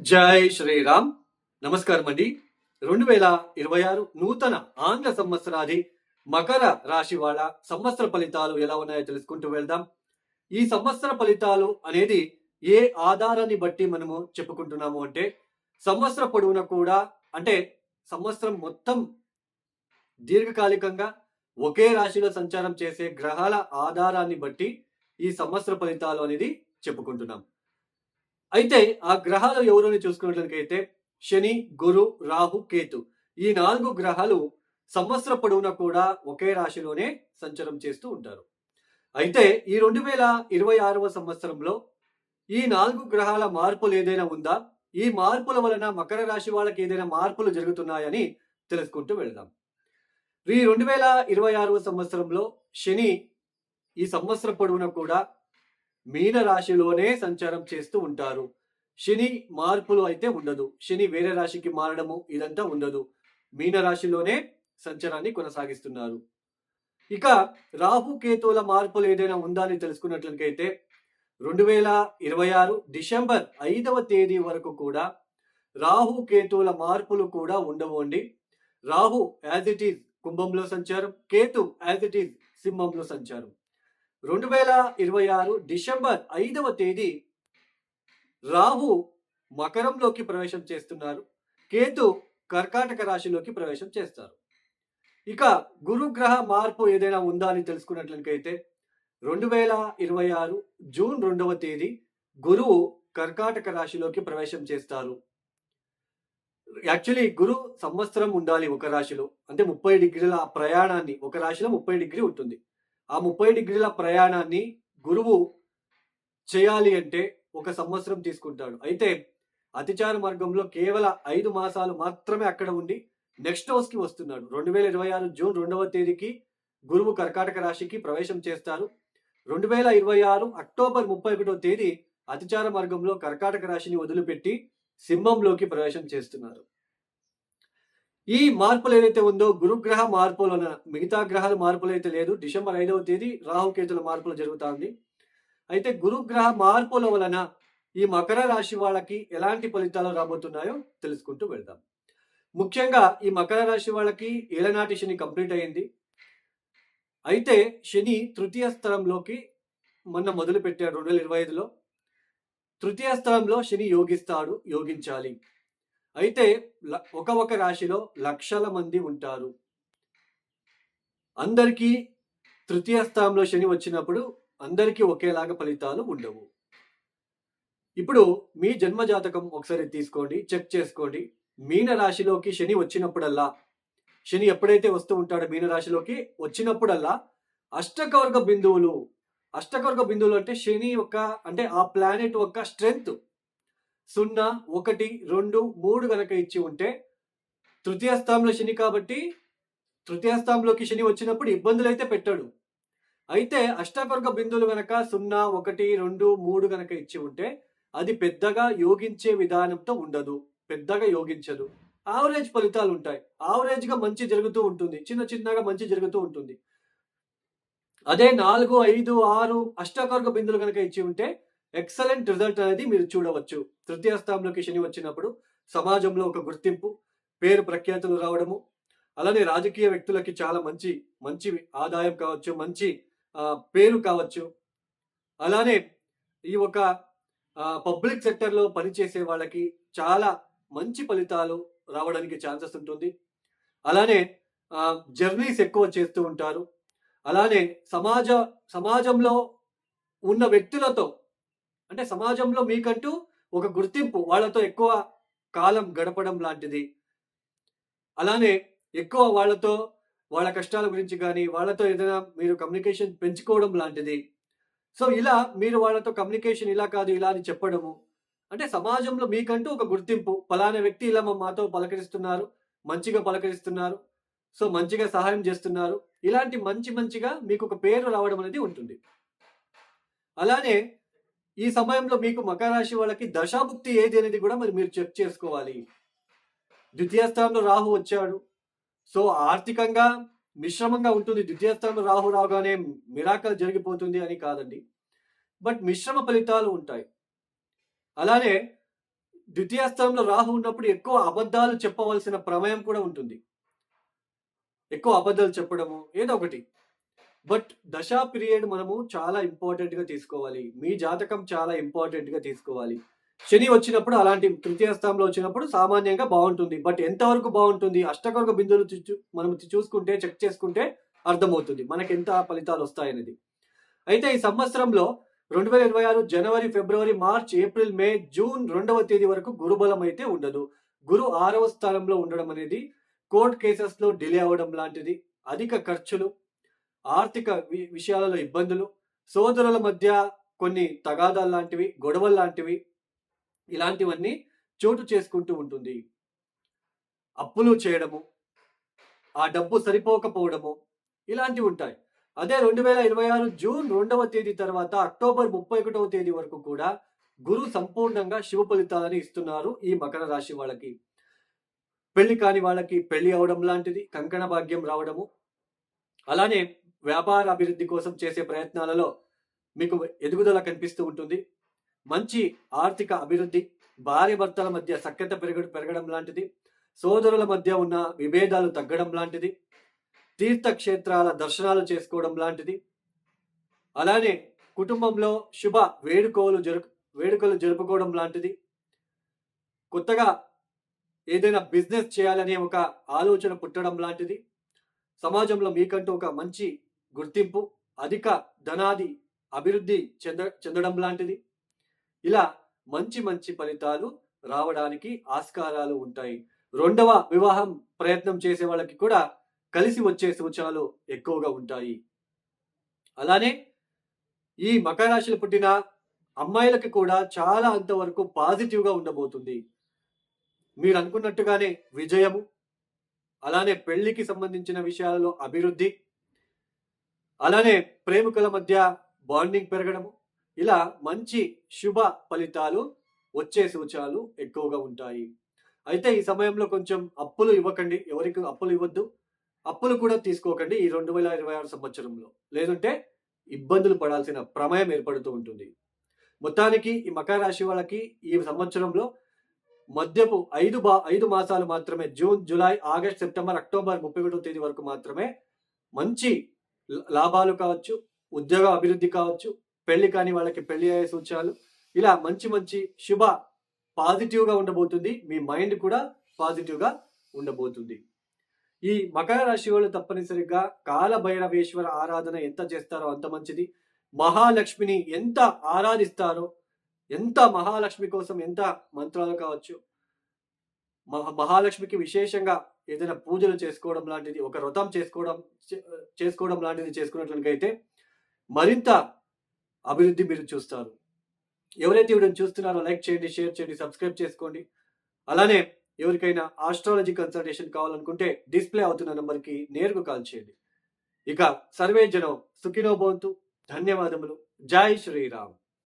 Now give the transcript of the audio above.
జై శ్రీరామ్. నమస్కారం అండి. రెండు వేల ఇరవై ఆరు నూతన ఆంగ్ల సంవత్సరాది మకర రాశి వాళ్ళ సంవత్సర ఫలితాలు ఎలా ఉన్నాయో తెలుసుకుంటూ వెళ్దాం. ఈ సంవత్సర ఫలితాలు అనేది ఏ ఆధారాన్ని బట్టి మనము చెప్పుకుంటున్నాము అంటే సంవత్సర పొడవున కూడా అంటే సంవత్సరం మొత్తం దీర్ఘకాలికంగా ఒకే రాశిలో సంచారం చేసే గ్రహాల ఆధారాన్ని బట్టి ఈ సంవత్సర ఫలితాలు అనేది చెప్పుకుంటున్నాం. అయితే ఆ గ్రహాలు ఎవరని చూసుకున్నట్లయితే శని గురు రాహు కేతు. ఈ నాలుగు గ్రహాలు సంవత్సర పొడవునా కూడా ఒకే రాశిలోనే సంచారం చేస్తూ ఉంటారు. అయితే ఈ రెండు వేల ఇరవై ఆరవ సంవత్సరంలో ఈ నాలుగు గ్రహాల మార్పులు ఏదైనా ఉందా? ఈ మార్పుల వలన మకర రాశి వాళ్ళకి ఏదైనా మార్పులు జరుగుతున్నాయని తెలుసుకుంటూ వెళ్దాం. ఈ రెండు వేల ఇరవై ఆరవ సంవత్సరంలో శని ఈ సంవత్సర పొడవునా కూడా మీన రాశిలోనే సంచారం చేస్తూ ఉంటారు. శని మార్పులు అయితే ఉండదు. శని వేరే రాశికి మారడము ఇదంతా ఉండదు. మీన రాశిలోనే సంచారాన్ని కొనసాగిస్తున్నారు. ఇక రాహు కేతువుల మార్పులు ఏదైనా ఉందా అని తెలుసుకున్నట్లయితే రెండు వేల ఇరవై ఆరు డిసెంబర్ ఐదవ తేదీ వరకు కూడా రాహు కేతువుల మార్పులు కూడా ఉండవండి. రాహు యాజ్ ఇట్ ఈజ్ కుంభంలో సంచారం కేతు యాజ్ ఇట్ ఈజ్ సింహంలో సంచారం. రెండు వేల ఇరవై ఆరు డిసెంబర్ ఐదవ తేదీ రాహు మకరంలోకి ప్రవేశం చేస్తున్నారు. కేతు కర్కాటక రాశిలోకి ప్రవేశం చేస్తారు. ఇక గురుగ్రహ మార్పు ఏదైనా ఉందా అని తెలుసుకున్నట్లయితే రెండు వేల ఇరవై ఆరు జూన్ రెండవ తేదీ గురువు కర్కాటక రాశిలోకి ప్రవేశం చేస్తారు. యాక్చువల్లీ గురు సంవత్సరం ఉండాలి ఒక రాశిలో. అంటే ముప్పై డిగ్రీల ప్రయాణాన్ని ఒక రాశిలో ముప్పై డిగ్రీ ఉంటుంది. ఆ ముప్పై డిగ్రీల ప్రయాణాన్ని గురువు చేయాలి అంటే ఒక సంవత్సరం తీసుకుంటాడు. అయితే అతిచార మార్గంలో కేవలం ఐదు మాసాలు మాత్రమే అక్కడ ఉండి నెక్స్ట్ హౌస్కి వస్తున్నాడు. రెండు వేల ఇరవై ఆరు జూన్ రెండవ తేదీకి గురువు కర్కాటక రాశికి ప్రవేశం చేస్తారు. రెండు వేల ఇరవై ఆరు అక్టోబర్ ముప్పై ఒకటో తేదీ అతిచార మార్గంలో కర్కాటక రాశిని వదిలిపెట్టి సింహంలోకి ప్రవేశం చేస్తున్నారు. ఈ మార్పులు ఏదైతే ఉందో గురుగ్రహ మార్పులు వలన మిగతా గ్రహాల మార్పులు అయితే లేదు. డిసెంబర్ ఐదవ తేదీ రాహుకేతుల మార్పులు జరుగుతుంది. అయితే గురుగ్రహ మార్పుల వలన ఈ మకర రాశి వాళ్ళకి ఎలాంటి ఫలితాలు రాబోతున్నాయో తెలుసుకుంటూ వెళ్దాం. ముఖ్యంగా ఈ మకర రాశి వాళ్ళకి ఏలనాటి శని కంప్లీట్ అయింది. అయితే శని తృతీయ స్థలంలోకి మొన్న మొదలు పెట్టాడు రెండు వేల ఇరవై ఐదులో. తృతీయ స్థలంలో శని యోగిస్తాడు యోగించాలి. అయితే ల- ఒక ఒక రాశిలో లక్షల మంది ఉంటారు. అందరికీ తృతీయ స్థానంలో శని వచ్చినప్పుడు అందరికీ ఒకేలాగా ఫలితాలు ఉండవు. ఇప్పుడు మీ జన్మ జాతకం ఒకసారి తీసుకోండి చెక్ చేసుకోండి. మీన రాశిలోకి శని వచ్చినప్పుడల్లా శని ఎప్పుడైతే వస్తూ ఉంటాడో మీన రాశిలోకి వచ్చినప్పుడల్లా అష్టకవర్గ బిందువులు అష్టకవర్గ బిందువులు అంటే శని యొక్క అంటే ఆ ప్లానెట్ యొక్క స్ట్రెంగ్త్ సున్నా ఒకటి రెండు మూడు కనుక ఇచ్చి ఉంటే తృతీయ స్థానంలో శని కాబట్టి తృతీయ స్థానంలోకి శని వచ్చినప్పుడు ఇబ్బందులు అయితే పెట్టాడు. అయితే అష్టావర్గ బిందువులు గనక సున్నా ఒకటి రెండు మూడు గనక ఇచ్చి ఉంటే అది పెద్దగా యోగించే విధానంతో ఉండదు. పెద్దగా యోగించదు. ఆవరేజ్ ఫలితాలు ఉంటాయి. ఆవరేజ్గా మంచి జరుగుతూ ఉంటుంది. చిన్న చిన్నగా మంచి జరుగుతూ ఉంటుంది. అదే నాలుగు ఐదు ఆరు అష్టాకర్గ బిందులు కనుక ఇచ్చి ఉంటే ఎక్సలెంట్ రిజల్ట్ అనేది మీరు చూడవచ్చు. తృతీయ స్థానంలోకి శని వచ్చినప్పుడు సమాజంలో ఒక గుర్తింపు పేరు ప్రఖ్యాతులు రావడము అలానే రాజకీయ వ్యక్తులకి చాలా మంచి మంచి ఆదాయం కావచ్చు మంచి పేరు కావచ్చు. అలానే ఈ ఒక పబ్లిక్ సెక్టర్లో పనిచేసే వాళ్ళకి చాలా మంచి ఫలితాలు రావడానికి ఛాన్సెస్ ఉంటుంది. అలానే జర్నీస్ ఎక్కువ చేస్తూ ఉంటారు. అలానే సమాజ సమాజంలో ఉన్న వ్యక్తులతో అంటే సమాజంలో మీకంటూ ఒక గుర్తింపు వాళ్ళతో ఎక్కువ కాలం గడపడం లాంటిది. అలానే ఎక్కువ వాళ్ళతో వాళ్ళ కష్టాల గురించి కానీ వాళ్ళతో ఏదైనా మీరు కమ్యూనికేషన్ పెంచుకోవడం లాంటిది. సో ఇలా మీరు వాళ్ళతో కమ్యూనికేషన్ ఇలా కాదు ఇలా అని చెప్పడము. అంటే సమాజంలో మీకంటూ ఒక గుర్తింపు. ఫలానా వ్యక్తి ఇలా మా మాతో పలకరిస్తున్నారు మంచిగా పలకరిస్తున్నారు సో మంచిగా సహాయం చేస్తున్నారు. ఇలాంటి మంచి మంచిగా మీకు ఒక పేరు రావడం అనేది ఉంటుంది. అలానే ఈ సమయంలో మీకు మకర రాశి వాళ్ళకి దశాభుక్తి ఏది అనేది కూడా మరి మీరు చెక్ చేసుకోవాలి. ద్వితీయ స్థానంలో రాహు వచ్చాడు. సో ఆర్థికంగా మిశ్రమంగా ఉంటుంది. ద్వితీయ స్థానంలో రాహు రాగానే మిరాకల్ జరిగిపోతుంది అని కాదండి. బట్ మిశ్రమ ఫలితాలు ఉంటాయి. అలానే ద్వితీయ స్థానంలో రాహు ఉన్నప్పుడు ఎక్కువ అబద్ధాలు చెప్పవలసిన ప్రమేయం కూడా ఉంటుంది. ఎక్కువ అబద్ధాలు చెప్పడము ఏదో ఒకటి. బట్ దశా పీరియడ్ మనము చాలా ఇంపార్టెంట్గా తీసుకోవాలి. మీ జాతకం చాలా ఇంపార్టెంట్గా తీసుకోవాలి. శని వచ్చినప్పుడు అలాంటి తృతీయ స్థానంలో వచ్చినప్పుడు సామాన్యంగా బాగుంటుంది. బట్ ఎంతవరకు బాగుంటుంది? అష్టకర్గ బిందువులు మనం చూసుకుంటే చెక్ చేసుకుంటే అర్థమవుతుంది. మనకి ఎంత ఫలితాలు వస్తాయనేది. అయితే ఈ సంవత్సరంలో రెండు వేల ఇరవై ఆరు జనవరి ఫిబ్రవరి మార్చ్ ఏప్రిల్ మే జూన్ రెండవ తేదీ వరకు గురుబలం అయితే ఉండదు. గురు ఆరవ స్థానంలో ఉండడం అనేది కోర్ట్ కేసెస్లో డిలే అవ్వడం లాంటిది. అధిక ఖర్చులు ఆర్థిక వి- విషయాలలో ఇబ్బందులు సోదరుల మధ్య కొన్ని తగాదాలు లాంటివి గొడవలు లాంటివి ఇలాంటివన్నీ చోటు చేసుకుంటూ ఉంటుంది. అప్పులు చేయడము ఆ డబ్బు సరిపోకపోవడము ఇలాంటివి ఉంటాయి. అదే రెండు వేల ఇరవై ఆరు జూన్ రెండవ తేదీ తర్వాత అక్టోబర్ ముప్పై ఒకటవ తేదీ వరకు కూడా గురు సంపూర్ణంగా శుభ ఫలితాలని ఇస్తున్నారు ఈ మకర రాశి వాళ్ళకి. పెళ్ళి కాని వాళ్ళకి పెళ్ళి అవడం లాంటిది కంకణ భాగ్యం రావడము. అలానే వ్యాపార అభివృద్ధి కోసం చేసే ప్రయత్నాలలో మీకు ఎదుగుదల కనిపిస్తూ ఉంటుంది. మంచి ఆర్థిక అభివృద్ధి భార్య భర్తల మధ్య సఖ్యత పెరగ పెరగడం లాంటిది సోదరుల మధ్య ఉన్న విభేదాలు తగ్గడం లాంటిది తీర్థక్షేత్రాల దర్శనాలు చేసుకోవడం లాంటిది. అలానే కుటుంబంలో శుభ వేడుకలు జరుపు వేడుకలు జరుపుకోవడం లాంటిది. కొత్తగా ఏదైనా బిజినెస్ చేయాలనే ఒక ఆలోచన పుట్టడం లాంటిది. సమాజంలో మీకంటూ ఒక మంచి గుర్తింపు అధిక ధనాది అభివృద్ధి చెంద చెందడం లాంటిది. ఇలా మంచి మంచి ఫలితాలు రావడానికి ఆస్కారాలు ఉంటాయి. రెండవ వివాహం ప్రయత్నం చేసే వాళ్ళకి కూడా కలిసి వచ్చే సూచనలు ఎక్కువగా ఉంటాయి. అలానే ఈ మకర రాశిలో పుట్టిన అమ్మాయిలకి కూడా చాలా అంతవరకు పాజిటివ్గా ఉండబోతుంది. మీరు అనుకున్నట్టుగానే విజయము అలానే పెళ్ళికి సంబంధించిన విషయాలలో అభివృద్ధి అలానే ప్రేమికుల మధ్య బాండింగ్ పెరగడము. ఇలా మంచి శుభ ఫలితాలు వచ్చే సూచనలు ఎక్కువగా ఉంటాయి. అయితే ఈ సమయంలో కొంచెం అప్పులు ఇవ్వకండి. ఎవరికి అప్పులు ఇవ్వద్దు. అప్పులు కూడా తీసుకోకండి ఈ రెండు వేల ఇరవై ఆరు సంవత్సరంలో. లేదంటే ఇబ్బందులు పడాల్సిన ప్రమేయం ఏర్పడుతూ ఉంటుంది. మొత్తానికి ఈ మకర రాశి వాళ్ళకి ఈ సంవత్సరంలో మధ్యపు ఐదు బా ఐదు మాసాలు మాత్రమే June July August September October ముప్పై ఒకటో తేదీ వరకు మాత్రమే మంచి లాభాలు కావచ్చు ఉద్యోగ అభివృద్ధి కావచ్చు పెళ్ళి కాని వాళ్ళకి పెళ్ళి అయ్యే సూచనలు. ఇలా మంచి మంచి శుభ పాజిటివ్గా ఉండబోతుంది. మీ మైండ్ కూడా పాజిటివ్గా ఉండబోతుంది. ఈ మకర రాశి వాళ్ళు తప్పనిసరిగా కాలభైరవేశ్వర ఆరాధన ఎంత చేస్తారో అంత మంచిది. మహాలక్ష్మిని ఎంత ఆరాధిస్తారో ఎంత మహాలక్ష్మి కోసం ఎంత మంత్రాలు కావచ్చు మహా- మహాలక్ష్మికి విశేషంగా ఏదైనా పూజలు చేసుకోవడం లాంటిది ఒక వ్రతం చేసుకోవడం చే- చేసుకోవడం లాంటిది చేసుకున్నట్లయితే మరింత అభివృద్ధి మీరు చూస్తారు. ఎవరైతే వీడియోని చూస్తున్నారో లైక్ చేయండి షేర్ చేయండి సబ్స్క్రైబ్ చేసుకోండి. అలానే ఎవరికైనా ఆస్ట్రాలజీ కన్సల్టేషన్ కావాలనుకుంటే డిస్ప్లే అవుతున్న నెంబర్కి నేరుగా కాల్ చేయండి. ఇక సర్వే జనం సుఖినో భవంతు. ధన్యవాదములు. జై శ్రీరామ్.